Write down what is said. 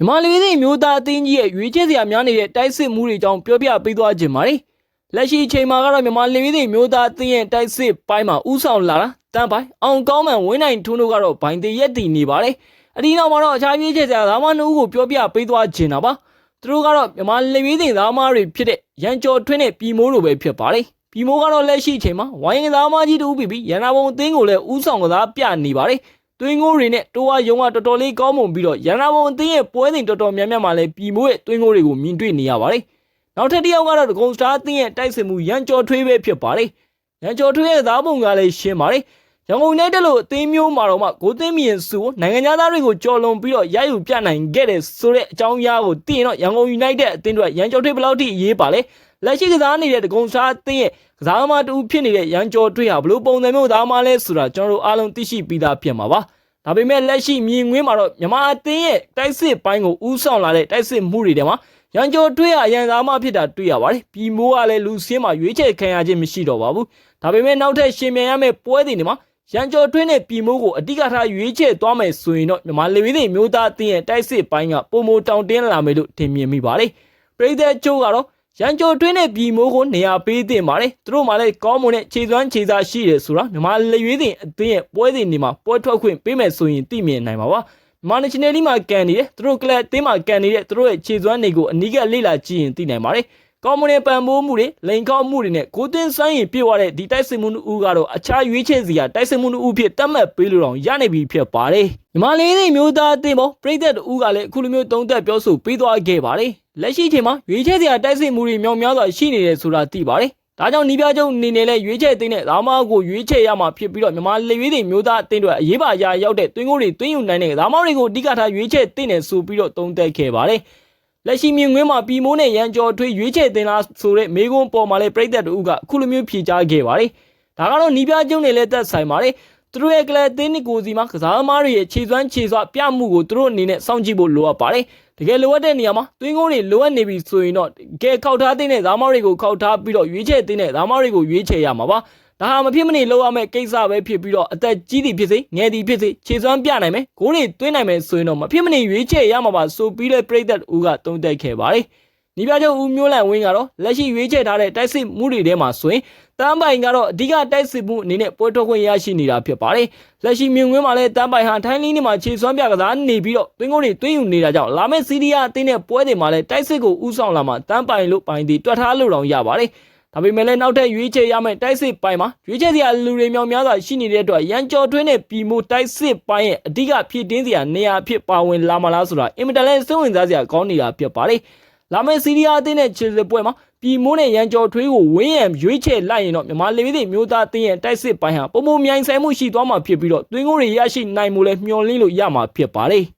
မြန်မာလူမျိုးတွေမျိုးသားအသင်းကြီးရဲ့ရွေးချယ်စရာများနေတဲ့တိုက်စစ်မှုတွေအကြောင်းပြောပြပေးသွားခြင်းပါတယ်။လက်ရှိအချိန်မှာကတော့မြန်မာလူမျိုးတွေမျိုးသားအသင်းရဲ့တိုက်စစ်ပိုင်းမှာဥဆောင်လာတာတန်းပိုင်းအောင်ကောင်းမှန်ဝင်းနိုင်ထွန်းတို့ကတော့ဘိုင်တရက်တည်နေပါတယ်။အဒီနောက်မှာတော့အခြားရွေးချယ်စရာသားမနှုတ်ကိုပြောပြပေးသွားခြင်းတာပါ။သူတို့ကတော့မြန်မာလူမျိုးတွေသားမတွေဖြစ်တဲ့ရန်ကျော်ထွင်းနဲ့ပြည်မိုးလိုပဲဖြစ်ပါတယ်။ပြည်မိုးကတော့လက်ရှိအချိန်မှာဝိုင်းကစားမကြီးတူပြီးပြီးရန်နာဘုံအသင်းကိုလည်းဥဆောင်ကစားပြနေပါတယ်။ သွင်းကိုတွေနဲ့တိုးဝါရုံကတော်တော်လေးကောင်းမွန်ပြီးတော့ရန်နာဘုံအသင်းရဲ့ပွဲစဉ်တော်တော်များများမှာလည်းပြည်မိုးရဲ့သွင်းကိုတွေကိုမြင်တွေ့နေရပါတယ်။နောက်ထပ်တစ်ယောက်ကတော့ဒဂုံစတာအသင်းရဲ့တိုက်စစ်မှုရန်ကျော်ထွေးပဲဖြစ်ပါတယ်။ရန်ကျော်ထွေးရဲ့သားပုံကလည်းရှင်းပါတယ်။ ရန်ကုန်နဲ့တက်လို့အသင်းမျိုးမှာတော့မှကိုသိမ်းမြင်စုကိုနိုင်ငံသားတွေကိုကြော်လွန်ပြီးတော့ရယူပြနိုင်ခဲ့တဲ့ဆိုတဲ့အကြောင်းအရာကိုသိရင်တော့ရန်ကုန် United အသင်းတို့ရန်ကျော်ထွေးဘယ်လောက်ထိအရေးပါလဲ။လက်ရှိကစားနေတဲ့ဒဂုံစတာအသင်းရဲ့ကစားသမားတူဖြစ်နေတဲ့ရန်ကျော်ထွေးဟာဘလို့ပုံစံမျိုးသားမလဲဆိုတာကျွန်တော်တို့အားလုံးသိရှိပြီးသားဖြစ်မှာပါ။ဒါပေမဲ့လက်ရှိမြင်ကွင်းမှာတော့မြန်မာအသင်းရဲ့တိုက်စစ်ပိုင်းကိုဥဆောင်လာတဲ့တိုက်စစ်မှုတွေထဲမှာရန်ကျော်တွေးရရန်သားမဖြစ်တာတွေ့ရပါတယ်။ပြည်မိုးကလည်းလူစင်းမှာရွေးချယ်ခံရခြင်းမရှိတော့ပါဘူး။ဒါပေမဲ့နောက်ထပ်ရှင်မြန်ရမယ့်ပွဲတွေမှာ ရန်ကျော်တွေးနဲ့ပြည်မိုးကိုအတိကထားရွေးချယ်သွားမယ်ဆိုရင်တော့မြန်မာလူမျိုးတွေမျိုးသားအသင်းရဲ့တိုက်စစ်ပိုင်းကပုံမတောင်တင်းလာမယ်လို့ထင်မြင်မိပါတယ်။ပြည်သက်ချိုးကတော့ရန်ကျော်တွင်းနဲ့ပြည်မိုးကိုနေရာပေးတင်ပါတယ်သူတို့မှလည်းကောင်းမွန်တဲ့ခြေစွမ်းခြေစားရှိတယ်ဆိုတာမြန်မာလူရွေးစဉ်အသင်းရဲ့ပွဲစဉ်တွေမှာပွဲထွက်ခွင့်ပေးမယ်ဆိုရင်သိမြင်နိုင်ပါပါမြန်မာ national league မှာကန်နေတယ်သူတို့ကလပ်အသင်းမှာကန်နေတဲ့သူတို့ရဲ့ခြေစွမ်းတွေကိုအနီးကပ်လေ့လာကြည့်ရင်သိနိုင်ပါတယ် ကောင်းမွန်တဲ့ပံ့ပိုးမှုတွေလိန်ကောက်မှုတွေနဲ့ကိုသွင်းဆိုင်ရင်ပြည့်ဝတဲ့ဒီတိုက်စစ်မှုဦးကတော့အခြားရွေးချယ်စရာတိုက်စစ်မှုဦးဖြစ်တတ်မှတ်ပေးလို့တော့ရနိုင်ပြီဖြစ်ပါတယ်မြန်မာလေးတွေမျိုးသားအသင်းပေါ်ပြည်သက်ဦးကလည်းအခုလိုမျိုးတုံးသက်ပြောဆိုပေးသွားခဲ့ပါတယ်လက်ရှိအချိန်မှာရွေးချယ်စရာတိုက်စစ်မှုတွေမြောင်များစွာရှိနေတယ်ဆိုတာသိပါတယ်ဒါကြောင့်နီးပြားချုပ်အနေနဲ့လည်းရွေးချယ်သိမ်းတဲ့ဒါမှကိုရွေးချယ်ရမှာဖြစ်ပြီးတော့မြန်မာလေရွေးတွေမျိုးသားအသင်းတွေအရေးပါရာရောက်တဲ့တွင်းကိုတွေတွင်းယူနိုင်တဲ့ဒါမှတွေကိုအဓိကထားရွေးချယ်သိမ်းတယ်ဆိုပြီးတော့တုံးသက်ခဲ့ပါတယ် လက်ရှိမြင်ကွင်းမှာပြည်မိုးနဲ့ရန်ကျော်ထွေးရွေးချယ်တင်လားဆိုတဲ့မေကွန်းပေါ်မှာလည်းပြည်သက်တို့ကအခုလိုမျိုးဖြေကြားခဲ့ပါတယ်။ဒါကတော့နီးပြကျုံနဲ့လည်းသက်ဆိုင်ပါတယ်။သူတို့ရဲ့ကလပ်သင်းနစ်ကိုစီမှာကစားသမားတွေရဲ့ခြေစွမ်းခြေစွာပြမှုကိုသူတို့အနေနဲ့စောင့်ကြည့်ဖို့လိုအပ်ပါတယ်။တကယ်လိုအပ်တဲ့နေရာမှာသွင်းကိုတွေလိုအပ်နေပြီဆိုရင်တော့ကဲခောက်ထားတဲ့ဇာမောတွေကိုခောက်ထားပြီးတော့ရွေးချယ်တဲ့ဇာမောတွေကိုရွေးချယ်ရမှာပါ။ ဒါဟာမဖြစ်မနေလုပ်ရမယ့်ကိစ္စပဲဖြစ်ပြီးတော့အသက်ကြီးသည်ဖြစ်စေငယ်သည်ဖြစ်စေခြေစွမ်းပြနိုင်မယ်ဂိုးတွေသွင်းနိုင်မယ်ဆိုရင်တော့မဖြစ်မနေရွေးချယ်ရမှာပါဆိုပြီးတဲ့ပြည်သက်ဦးကတုံးတက်ခဲ့ပါတယ်။နီးပြချုပ်ဦးမျိုးလန့်ဝင်းကတော့လက်ရှိရွေးချယ်ထားတဲ့တိုက်စစ်မှုတွေထဲမှာဆိုရင်တန်းပိုင်ကတော့အဓိကတိုက်စစ်မှုအနေနဲ့ပွဲထုတ်ခွင့်ရရှိနေတာဖြစ်ပါတယ်။လက်ရှိမြင်ကွင်းမှာလည်းတန်းပိုင်ဟာထိုင်းလင်းနေမှာခြေစွမ်းပြကစားနေပြီးတော့သွင်းကိုတွေသွင်းယူနေတာကြောင့်လာမယ့်စီးရီးယားအသင်းနဲ့ပွဲတွေမှာလည်းတိုက်စစ်ကိုဥဆောင်လာမှာတန်းပိုင်လို့ပိုင်တီတွက်ထားလို့တောင်ရပါတယ်။ ဒါပေမဲ့လည်းနောက်ထပ်ရွေးချယ်ရမယ့်တိုက်စစ်ပိုင်းမှာရွေးချယ်စရာလူတွေမြောင်များစွာရှိနေတဲ့အတွက်ရန်ကျော်ထွင်းနဲ့ပြည်မိုတိုက်စစ်ပိုင်းရဲ့အဓိကဖြစ်တင်းစရာနေရာဖြစ်ပါဝင်လာမလားဆိုတာအင်မတန်လည်းစိတ်ဝင်စားစရာကောင်းနေတာဖြစ်ပါတယ်။လာမယ့်စီးရီးယားအသင်းနဲ့ခြေစစ်ပွဲမှာပြည်မိုးနဲ့ရန်ကျော်ထွေးကိုဝင်းရံရွေးချယ်လိုက်ရင်တော့မြန်မာလေပြည်မျိုးသားအသင်းရဲ့တိုက်စစ်ပိုင်းဟာပုံပုံမြိုင်ဆိုင်မှုရှိသွားမှာဖြစ်ပြီးတော့တွင်းကိုတွေရရှိနိုင်မှုလည်းမျှော်လင့်လို့ရမှာဖြစ်ပါတယ်။